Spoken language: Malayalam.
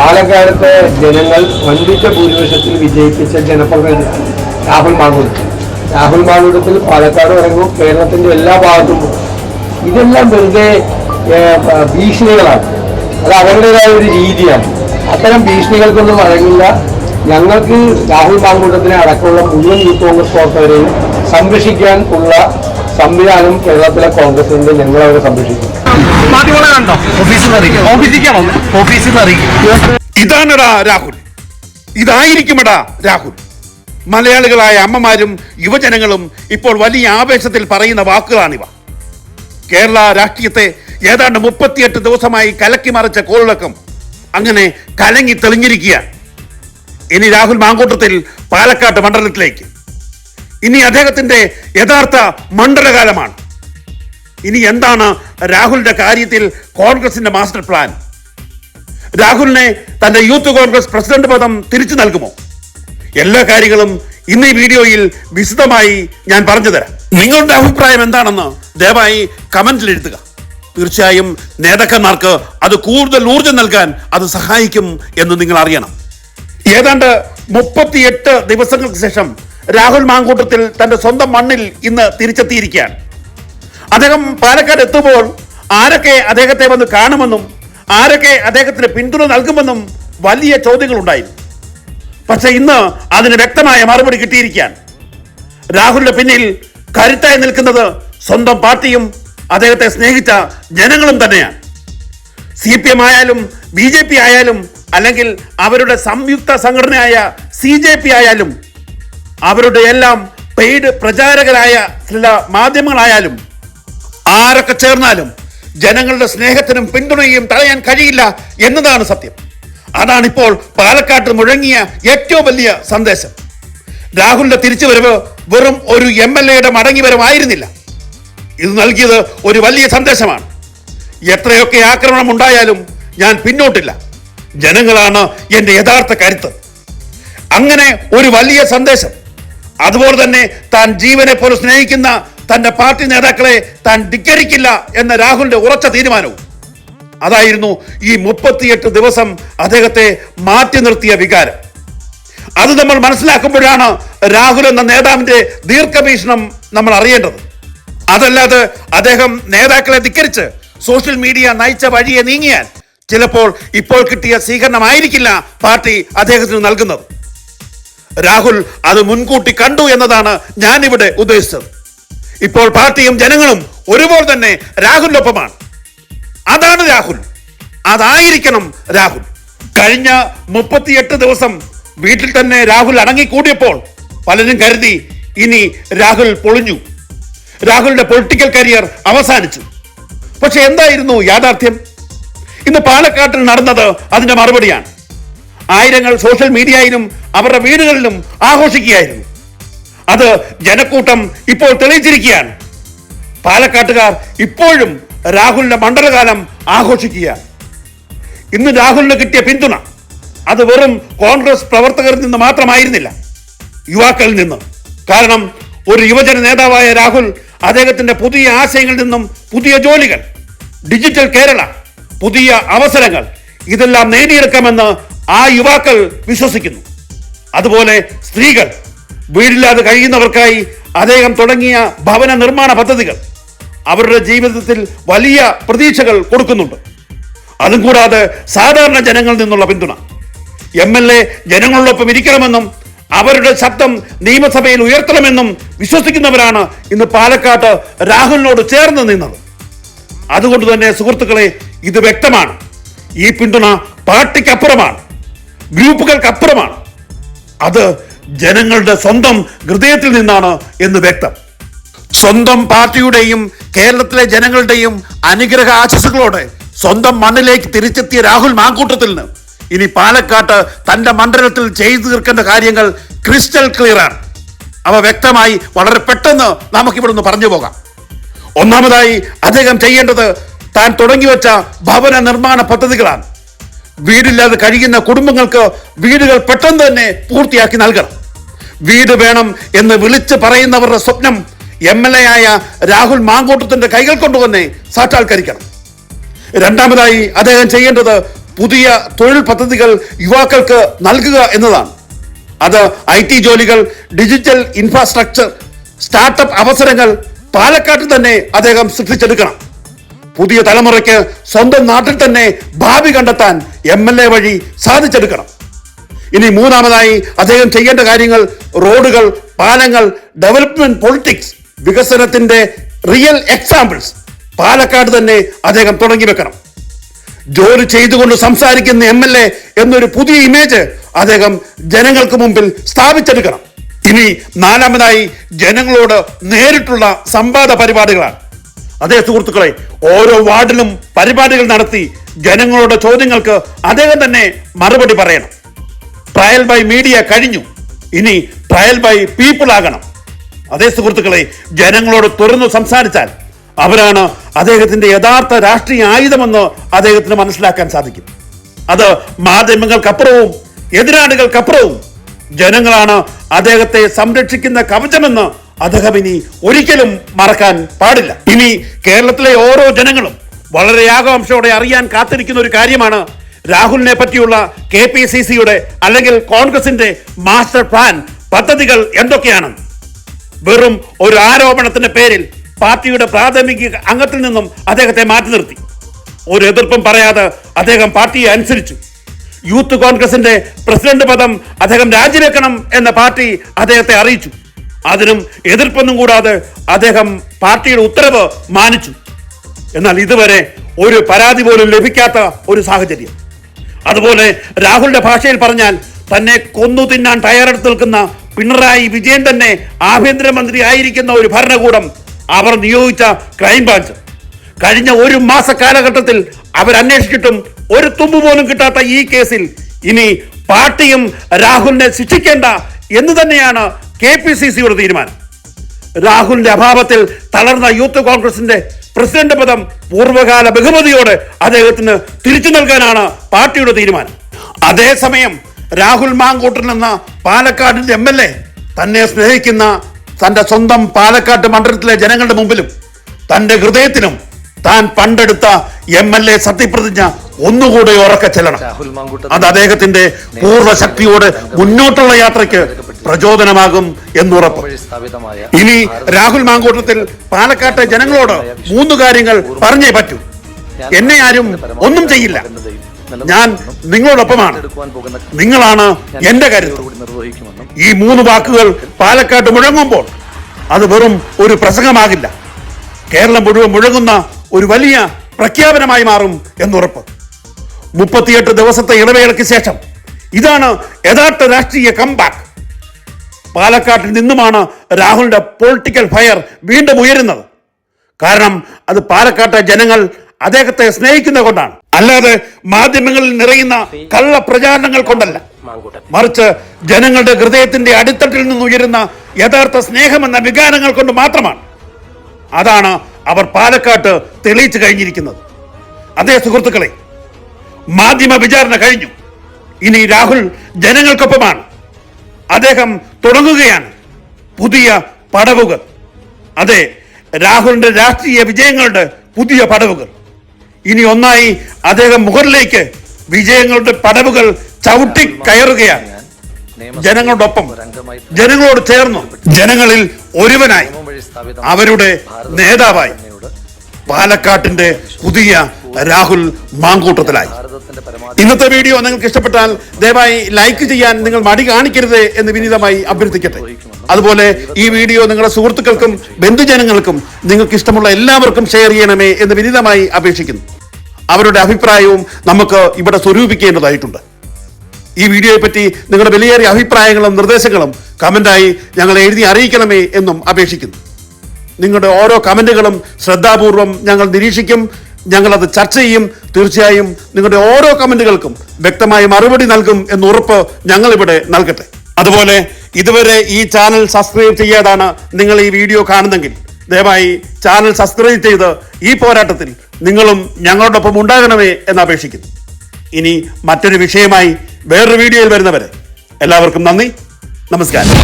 പാലക്കാടത്തെ ജനങ്ങൾ വൻപിച്ച ഭൂരിപക്ഷത്തിൽ വിജയിപ്പിച്ച ജനപ്രതിനിധിയാണ് രാഹുൽ മാങ്കൂട്ടത്തിൽ രാഹുൽ മാങ്കുടത്തിൽ പാലക്കാട് പറയുമ്പോൾ കേരളത്തിന്റെ എല്ലാ ഭാഗത്തും ഇതെല്ലാം വെറുതെ ഭീഷണികളാണ്. അത് അവരുടേതായ ഒരു രീതിയാണ്. അത്തരം ഭീഷണികൾക്കൊന്നും വഴങ്ങില്ല ഞങ്ങൾക്ക് രാഹുൽ മാങ്കൂട്ടത്തിനെ അടക്കമുള്ള മുഴുവൻ യൂത്ത് കോൺഗ്രസ് പ്രവർത്തകരെയും സംരക്ഷിക്കാൻ ഉള്ള സംവിധാനം കേരളത്തിലെ കോൺഗ്രസിന്റെ ഞങ്ങളവരെ സംരക്ഷിക്കും. കണ്ടോ? ഓഫീസിൽ നിന്ന് അറിയിക്കും ഓഫീസിലേക്കാണോ? ഓഫീസിൽ നിന്ന് അറിയിക്കും ഇതാണടാ രാഹുൽ. ഇതായിരിക്കുമടാ രാഹുൽ. മലയാളികളായ അമ്മമാരും യുവജനങ്ങളും ഇപ്പോൾ വലിയ ആവേശത്തിൽ പറയുന്ന വാക്കുകളാണിവ. കേരള രാഷ്ട്രീയത്തെ ഏതാണ്ട് മുപ്പത്തിയെട്ട് ദിവസമായി കലക്കി മറിച്ച കോളിളക്കം അങ്ങനെ കലങ്ങി തെളിഞ്ഞിരിക്കുക. ഇനി രാഹുൽ മാങ്കൂട്ടത്തിൽ പാലക്കാട് മണ്ഡലത്തിലേക്ക്. ഇനി അദ്ദേഹത്തിന്റെ യഥാർത്ഥ മണ്ഡലകാലമാണ്. ഇനി എന്താണ് രാഹുലിന്റെ കാര്യത്തിൽ കോൺഗ്രസിന്റെ മാസ്റ്റർ പ്ലാൻ? രാഹുലിനെ തന്റെ യൂത്ത് കോൺഗ്രസ് പ്രസിഡന്റ് പദം തിരിച്ചു നൽകുമോ? എല്ലാ കാര്യങ്ങളും ഇന്ന് ഈ വീഡിയോയിൽ വിശദമായി ഞാൻ പറഞ്ഞു തരാം. നിങ്ങളുടെ അഭിപ്രായം എന്താണെന്ന് ദയവായി കമന്റിൽ എഴുതുക. തീർച്ചയായും നേതാക്കന്മാർക്ക് അത് കൂടുതൽ ഊർജം നൽകാൻ അത് സഹായിക്കും എന്ന് നിങ്ങൾ അറിയണം. ഏതാണ്ട് മുപ്പത്തിയെട്ട് ദിവസങ്ങൾക്ക് ശേഷം രാഹുൽ മാങ്കൂട്ടത്തിൽ തന്റെ സ്വന്തം മണ്ണിൽ ഇന്ന് തിരിച്ചെത്തിയിരിക്കുകയാണ്. അദ്ദേഹം പാലക്കാട് എത്തുമ്പോൾ ആരൊക്കെ അദ്ദേഹത്തെ വന്ന് കാണുമെന്നും ആരൊക്കെ അദ്ദേഹത്തിന് പിന്തുണ നൽകുമെന്നും വലിയ ചോദ്യങ്ങൾ ഉണ്ടായിരുന്നു പക്ഷെ ഇന്ന് അതിന് വ്യക്തമായ മറുപടി കിട്ടിയിരിക്കുകയാണ്. രാഹുലിന്റെ പിന്നിൽ കരുത്തായി നിൽക്കുന്നത് സ്വന്തം പാർട്ടിയും അദ്ദേഹത്തെ സ്നേഹിച്ച ജനങ്ങളും തന്നെയാണ്. സി പി എം ആയാലും ബി ജെ പി ആയാലും അല്ലെങ്കിൽ അവരുടെ സംയുക്ത സംഘടനയായ സി ജെ പി ആയാലും അവരുടെ എല്ലാം പെയ്ഡ് പ്രചാരകരായ ചില മാധ്യമങ്ങളായാലും ആരൊക്കെ ചേർന്നാലും ജനങ്ങളുടെ സ്നേഹത്തിനും പിന്തുണയും തടയാൻ കഴിയില്ല എന്നതാണ് സത്യം. അതാണിപ്പോൾ പാലക്കാട്ട് മുഴങ്ങിയ ഏറ്റവും വലിയ സന്ദേശം. രാഹുലിന്റെ തിരിച്ചുവരവ് വെറും ഒരു എം എൽ എയുടെ മടങ്ങിവരവായിരുന്നില്ല. ഇത് നൽകിയത് ഒരു വലിയ സന്ദേശമാണ്. എത്രയൊക്കെ ആക്രമണം ഉണ്ടായാലും ഞാൻ പിന്നോട്ടില്ല. ജനങ്ങളാണ് എന്റെ യഥാർത്ഥ കരുത്ത്. അങ്ങനെ ഒരു വലിയ സന്ദേശം. അതുപോലെ തന്നെ താൻ ജീവനെ പോലെ സ്നേഹിക്കുന്ന തന്റെ പാർട്ടി നേതാക്കളെ താൻ ധിക്കരിക്കില്ല എന്ന രാഹുലിന്റെ ഉറച്ച തീരുമാനവും. അതായിരുന്നു ഈ മുപ്പത്തിയെട്ട് ദിവസം അദ്ദേഹത്തെ മാറ്റി നിർത്തിയ വികാരം. അത് നമ്മൾ മനസ്സിലാക്കുമ്പോഴാണ് രാഹുൽ എന്ന നേതാവിന്റെ ദീർഘവീക്ഷണം നമ്മൾ അറിയേണ്ടത്. അതല്ലാതെ അദ്ദേഹം നേതാക്കളെ ധിക്കരിച്ച് സോഷ്യൽ മീഡിയ നയിച്ച വഴിയെ നീങ്ങിയാൽ ചിലപ്പോൾ ഇപ്പോൾ കിട്ടിയ സ്വീകരണമായിരിക്കില്ല പാർട്ടി അദ്ദേഹത്തിന് നൽകുന്നത്. രാഹുൽ അത് മുൻകൂട്ടി കണ്ടു എന്നതാണ് ഞാനിവിടെ ഉദ്ദേശിച്ചത്. ഇപ്പോൾ പാർട്ടിയും ജനങ്ങളും ഒരുപോലെ തന്നെ രാഹുലിനൊപ്പമാണ്. അതാണ് രാഹുൽ. അതായിരിക്കണം രാഹുൽ. കഴിഞ്ഞ മുപ്പത്തിയെട്ട് ദിവസം വീട്ടിൽ തന്നെ രാഹുൽ അടങ്ങിക്കൂടിയപ്പോൾ പലരും കരുതി ഇനി രാഹുൽ പൊളിഞ്ഞു. രാഹുലിന്റെ പൊളിറ്റിക്കൽ കരിയർ അവസാനിച്ചു. പക്ഷെ എന്തായിരുന്നു യാഥാർത്ഥ്യം? ഇന്ന് പാലക്കാട്ടിൽ നടന്നത് അതിന്റെ മറുപടിയാണ്. ആയിരങ്ങൾ സോഷ്യൽ മീഡിയയിലും അവരുടെ വീടുകളിലും ആഘോഷിക്കുകയായിരുന്നു. അത് ജനക്കൂട്ടം ഇപ്പോൾ തെളിയിച്ചിരിക്കുകയാണ്. പാലക്കാട്ടുകാർ ഇപ്പോഴും രാഹുലിന്റെ മണ്ഡലകാലം ആഘോഷിക്കുക ഇന്ന് രാഹുലിന് കിട്ടിയ പിന്തുണ അത് വെറും കോൺഗ്രസ് പ്രവർത്തകരിൽ നിന്ന് മാത്രമായിരുന്നില്ല യുവാക്കളിൽ നിന്ന്. കാരണം ഒരു യുവജന നേതാവായ രാഹുൽ അദ്ദേഹത്തിന്റെ പുതിയ ആശയങ്ങളിൽ നിന്നും പുതിയ ജോലികൾ ഡിജിറ്റൽ കേരള പുതിയ അവസരങ്ങൾ ഇതെല്ലാം നേടിയെടുക്കാമെന്ന് ആ യുവാക്കൾ വിശ്വസിക്കുന്നു. അതുപോലെ സ്ത്രീകൾ വീടില്ലാതെ കഴിയുന്നവർക്കായി അദ്ദേഹം തുടങ്ങിയ ഭവന നിർമ്മാണ പദ്ധതികൾ അവരുടെ ജീവിതത്തിൽ വലിയ പ്രതീക്ഷകൾ കൊടുക്കുന്നുണ്ട്. അതും കൂടാതെ സാധാരണ ജനങ്ങളിൽ നിന്നുള്ള പിന്തുണ. എം എൽ എ ജനങ്ങളോടൊപ്പം ഇരിക്കണമെന്നും അവരുടെ ശബ്ദം നിയമസഭയിൽ ഉയർത്തണമെന്നും വിശ്വസിക്കുന്നവരാണ് ഇന്ന് പാലക്കാട്ട് രാഹുലിനോട് ചേർന്ന് നിന്നത്. അതുകൊണ്ട് തന്നെ സുഹൃത്തുക്കളെ ഇത് വ്യക്തമാണ്. ഈ പിന്തുണ പാർട്ടിക്കപ്പുറമാണ്. ഗ്രൂപ്പുകൾക്കപ്പുറമാണ്. അത് ജനങ്ങളുടെ സ്വന്തം ഹൃദയത്തിൽ നിന്നാണ് എന്ന് വ്യക്തം. സ്വന്തം പാർട്ടിയുടെയും കേരളത്തിലെ ജനങ്ങളുടെയും അനുഗ്രഹ ആശസ്സുകളോടെ സ്വന്തം മണ്ണിലേക്ക് തിരിച്ചെത്തിയ രാഹുൽ മാങ്കൂട്ടത്തിന് ഇനി പാലക്കാട്ട് തന്റെ മണ്ഡലത്തിൽ ചെയ്തു തീർക്കേണ്ട കാര്യങ്ങൾ ക്രിസ്റ്റൽ ക്ലിയർ ആണ്. അവ വ്യക്തമായി വളരെ പെട്ടെന്ന് നമുക്ക് ഇവിടുന്ന് പറഞ്ഞു പോകാം. ഒന്നാമതായി അദ്ദേഹം ചെയ്യേണ്ടത് താൻ തുടങ്ങിവെച്ച ഭവന നിർമ്മാണ പദ്ധതികളാണ്. വീടില്ലാതെ കഴിയുന്ന കുടുംബങ്ങൾക്ക് വീടുകൾ പെട്ടെന്ന് തന്നെ പൂർത്തിയാക്കി നൽകണം. വീട് വേണം എന്ന് വിളിച്ചു പറയുന്നവരുടെ സ്വപ്നം എം എൽ എ ആയ രാഹുൽ മാങ്കോട്ടത്തിന്റെ കൈകൾ കൊണ്ടുവന്നെ സാക്ഷാത്കരിക്കണം രണ്ടാമതായി അദ്ദേഹം ചെയ്യേണ്ടത് പുതിയ തൊഴിൽ പദ്ധതികൾ യുവാക്കൾക്ക് നൽകുക എന്നതാണ്. അത് ഐ ടി ജോലികൾ ഡിജിറ്റൽ ഇൻഫ്രാസ്ട്രക്ചർ സ്റ്റാർട്ടപ്പ് അവസരങ്ങൾ പാലക്കാട്ടിൽ തന്നെ അദ്ദേഹം സൃഷ്ടിച്ചെടുക്കണം. പുതിയ തലമുറയ്ക്ക് സ്വന്തം നാട്ടിൽ തന്നെ ഭാവി കണ്ടെത്താൻ എം എൽ എ വഴി സാധിച്ചെടുക്കണം. ഇനി മൂന്നാമതായി അദ്ദേഹം ചെയ്യേണ്ട കാര്യങ്ങൾ റോഡുകൾ പാലങ്ങൾ ഡെവലപ്മെന്റ് പൊളിറ്റിക്സ് വികസനത്തിന്റെ റിയൽ എക്സാമ്പിൾസ് പാലക്കാട് തന്നെ അദ്ദേഹം തുടങ്ങി വെക്കണം. ജോലി ചെയ്തുകൊണ്ട് സംസാരിക്കുന്ന എം എൽ എ എന്നൊരു പുതിയ ഇമേജ് അദ്ദേഹം ജനങ്ങൾക്ക് മുമ്പിൽ സ്ഥാപിച്ചെടുക്കണം. ഇനി നാലാമതായി ജനങ്ങളോട് നേരിട്ടുള്ള സംവാദ പരിപാടികളാണ്. അതേ സുഹൃത്തുക്കളെ ഓരോ വാർഡിലും പരിപാടികൾ നടത്തി ജനങ്ങളുടെ ചോദ്യങ്ങൾക്ക് അദ്ദേഹം തന്നെ മറുപടി പറയണം. ട്രയൽ ബൈ മീഡിയ കഴിഞ്ഞു. ഇനി ട്രയൽ ബൈ പീപ്പിൾ ആകണം. അതേ സുഹൃത്തുക്കളെ ജനങ്ങളോട് തുറന്നു സംസാരിച്ചാൽ അവരാണ് അദ്ദേഹത്തിന്റെ യഥാർത്ഥ രാഷ്ട്രീയ ആയുധമെന്ന് അദ്ദേഹത്തിന് മനസ്സിലാക്കാൻ സാധിക്കും. അത് മാധ്യമങ്ങൾക്കപ്പുറവും എതിരാളികൾക്കപ്പുറവും ജനങ്ങളാണ് അദ്ദേഹത്തെ സംരക്ഷിക്കുന്ന കവചമെന്ന് അദ്ദേഹം ഇനി ഒരിക്കലും മറക്കാൻ പാടില്ല. ഇനി കേരളത്തിലെ ഓരോ ജനങ്ങളും വളരെ ആകാംക്ഷയോടെ അറിയാൻ കാത്തിരിക്കുന്ന ഒരു കാര്യമാണ് രാഹുലിനെ പറ്റിയുള്ള കെ പി സി സിയുടെ അല്ലെങ്കിൽ കോൺഗ്രസിന്റെ മാസ്റ്റർ പ്ലാൻ പദ്ധതികൾ എന്തൊക്കെയാണ്? വെറും ഒരു ആരോപണത്തിന്റെ പേരിൽ പാർട്ടിയുടെ പ്രാഥമിക അംഗത്തിൽ നിന്നും അദ്ദേഹത്തെ മാറ്റി നിർത്തി. ഒരു എതിർപ്പും പറയാതെ അദ്ദേഹം പാർട്ടിയെ അനുസരിച്ചു. യൂത്ത് കോൺഗ്രസിന്റെ പ്രസിഡന്റ് പദം അദ്ദേഹം രാജിവെക്കണം എന്ന പാർട്ടി അദ്ദേഹത്തെ അറിയിച്ചു. അതിനും എതിർപ്പൊന്നും കൂടാതെ അദ്ദേഹം പാർട്ടിയുടെ ഉത്തരവ് മാനിച്ചു. എന്നാൽ ഇതുവരെ ഒരു പരാതി പോലും ലഭിക്കാത്ത ഒരു സാഹചര്യം. അതുപോലെ രാഹുലിന്റെ ഭാഷയിൽ പറഞ്ഞാൽ തന്നെ കൊന്നു തിന്നാൻ തയ്യാറെടുത്ത് നിൽക്കുന്ന പിണറായി വിജയൻ തന്നെ ആഭ്യന്തരമന്ത്രി ആയിരിക്കുന്ന ഒരു ഭരണകൂടം അവർ നിയോഗിച്ച ക്രൈംബ്രാഞ്ച് കഴിഞ്ഞ ഒരു മാസ കാലഘട്ടത്തിൽ അവരന്വേഷിച്ചിട്ടും ഒരു തുമ്പ് പോലും കിട്ടാത്ത ഈ കേസിൽ ഇനി പാർട്ടിയും രാഹുലിനെ ശിക്ഷിക്കേണ്ട എന്ന് തന്നെയാണ് കെ പി സി സിയുടെ തീരുമാനം. രാഹുലിന്റെ അഭാവത്തിൽ തളർന്ന യൂത്ത് കോൺഗ്രസിന്റെ പ്രസിഡന്റ് പദം പൂർവകാല ബഹുമതിയോടെ അദ്ദേഹത്തിന് തിരിച്ചു നൽകാനാണ് പാർട്ടിയുടെ തീരുമാനം. അതേസമയം രാഹുൽ മാങ്കൂട്ടൻ എന്ന പാലക്കാടിന്റെ എം എൽ എ തന്നെ സ്നേഹിക്കുന്ന തന്റെ സ്വന്തം പാലക്കാട്ട് മണ്ഡലത്തിലെ ജനങ്ങളുടെ മുമ്പിലും തന്റെ ഹൃദയത്തിനും താൻ പണ്ടെടുത്ത എം എൽ എ സത്യപ്രതിജ്ഞ ഒന്നുകൂടെ ഉറക്കെ ചെല്ലണം. അത് അദ്ദേഹത്തിന്റെ പൂർവശക്തിയോട് മുന്നോട്ടുള്ള യാത്രയ്ക്ക് പ്രചോദനമാകും എന്നുറപ്പ്. ഇനി രാഹുൽ മാങ്കോട്ടത്തിൽ പാലക്കാട്ടെ ജനങ്ങളോട് മൂന്ന് കാര്യങ്ങൾ പറഞ്ഞേ പറ്റൂ. എന്നെ ആരും ഒന്നും ചെയ്യില്ല. ഞാൻ നിങ്ങളോടൊപ്പമാണ്. നിങ്ങളാണ് എന്റെ കരുത്ത്. ഈ മൂന്ന് വാക്കുകൾ പാലക്കാട്ട് മുഴങ്ങുമ്പോൾ അത് വെറും ഒരു പ്രസംഗമാകില്ല. കേരളം മുഴുവൻ മുഴങ്ങുന്ന ഒരു വലിയ പ്രഖ്യാപനമായി മാറും എന്നുറപ്പ്. മുപ്പത്തിയെട്ട് ദിവസത്തെ ഇടവേളയ്ക്ക് ശേഷം ഇതാണ് യഥാർത്ഥ രാഷ്ട്രീയ കംബാക്ക് പാലക്കാട്ടിൽ നിന്നുമാണ് രാഹുലിന്റെ പൊളിറ്റിക്കൽ ഫയർ വീണ്ടും ഉയരുന്നത്. കാരണം അത് പാലക്കാട്ടെ ജനങ്ങൾ അദ്ദേഹത്തെ സ്നേഹിക്കുന്നത് കൊണ്ടാണ്. അല്ലാതെ മാധ്യമങ്ങളിൽ നിറയുന്ന കള്ള പ്രചാരണങ്ങൾ കൊണ്ടല്ല. മറിച്ച് ജനങ്ങളുടെ ഹൃദയത്തിന്റെ അടിത്തട്ടിൽ നിന്ന് ഉയരുന്ന യഥാർത്ഥ സ്നേഹമെന്ന വികാരങ്ങൾ കൊണ്ട് മാത്രമാണ്. അതാണ് അവർ പാലക്കാട്ട് തെളിയിച്ചു കഴിഞ്ഞിരിക്കുന്നത്. അതേ സുഹൃത്തുക്കളെ മാധ്യമ വിചാരണ കഴിഞ്ഞു. ഇനി രാഹുൽ ജനങ്ങൾക്കൊപ്പമാണ്. അദ്ദേഹം തുടങ്ങുകയാണ്. പുതിയ പടവുകൾ. അതെ രാഹുലിന്റെ രാഷ്ട്രീയ വിജയങ്ങളുടെ പുതിയ പടവുകൾ. ഇനി ഒന്നായി അദ്ദേഹം മുകളിലേക്ക് വിജയങ്ങളുടെ പടവുകൾ ചവിട്ടി കയറുകയാണ്. ജനങ്ങളോടൊപ്പം ജനങ്ങളോട് ചേർന്നു. ജനങ്ങളിൽ ഒരുവനായി. അവരുടെ നേതാവായി. പാലക്കാട്ടിന്റെ പുതിയ രാഹുൽ മാങ്കൂട്ടത്തിലായി. ഇന്നത്തെ വീഡിയോ നിങ്ങൾക്ക് ഇഷ്ടപ്പെട്ടാൽ ദയവായി ലൈക്ക് ചെയ്യാൻ നിങ്ങൾ മടി കാണിക്കരുത് എന്ന് വിനീതമായി അഭ്യർത്ഥിക്കട്ടെ. അതുപോലെ ഈ വീഡിയോ നിങ്ങളുടെ സുഹൃത്തുക്കൾക്കും ബന്ധുജനങ്ങൾക്കും നിങ്ങൾക്ക് ഇഷ്ടമുള്ള എല്ലാവർക്കും ഷെയർ ചെയ്യണമേ എന്ന് വിനീതമായി അപേക്ഷിക്കുന്നു. അവരുടെ അഭിപ്രായവും നമുക്ക് ഇവിടെ സ്വരൂപിക്കേണ്ടതായിട്ടുണ്ട്. ഈ വീഡിയോയെ പറ്റി നിങ്ങളുടെ വിലയേറിയ അഭിപ്രായങ്ങളും നിർദ്ദേശങ്ങളും കമന്റായി ഞങ്ങളെ എഴുതി അറിയിക്കണമേ എന്നും അപേക്ഷിക്കുന്നു. നിങ്ങളുടെ ഓരോ കമന്റുകളും ശ്രദ്ധാപൂർവം ഞങ്ങൾ നിരീക്ഷിക്കും ഞങ്ങളത് ചർച്ച ചെയ്യും. തീർച്ചയായും നിങ്ങളുടെ ഓരോ കമന്റുകൾക്കും വ്യക്തമായ മറുപടി നൽകും എന്ന് ഉറപ്പ് ഞങ്ങളിവിടെ നൽകട്ടെ. അതുപോലെ ഇതുവരെ ഈ ചാനൽ സബ്സ്ക്രൈബ് ചെയ്യാതാണ് നിങ്ങൾ ഈ വീഡിയോ കാണുന്നെങ്കിൽ ദയവായി ചാനൽ സബ്സ്ക്രൈബ് ചെയ്ത് ഈ പോരാട്ടത്തിൽ നിങ്ങളും ഞങ്ങളോടൊപ്പം ഉണ്ടാകണമേ എന്ന് അപേക്ഷിക്കുന്നു. ഇനി മറ്റൊരു വിഷയമായി വേറൊരു വീഡിയോയിൽ വരുന്നവരെ എല്ലാവർക്കും നന്ദി. നമസ്കാരം.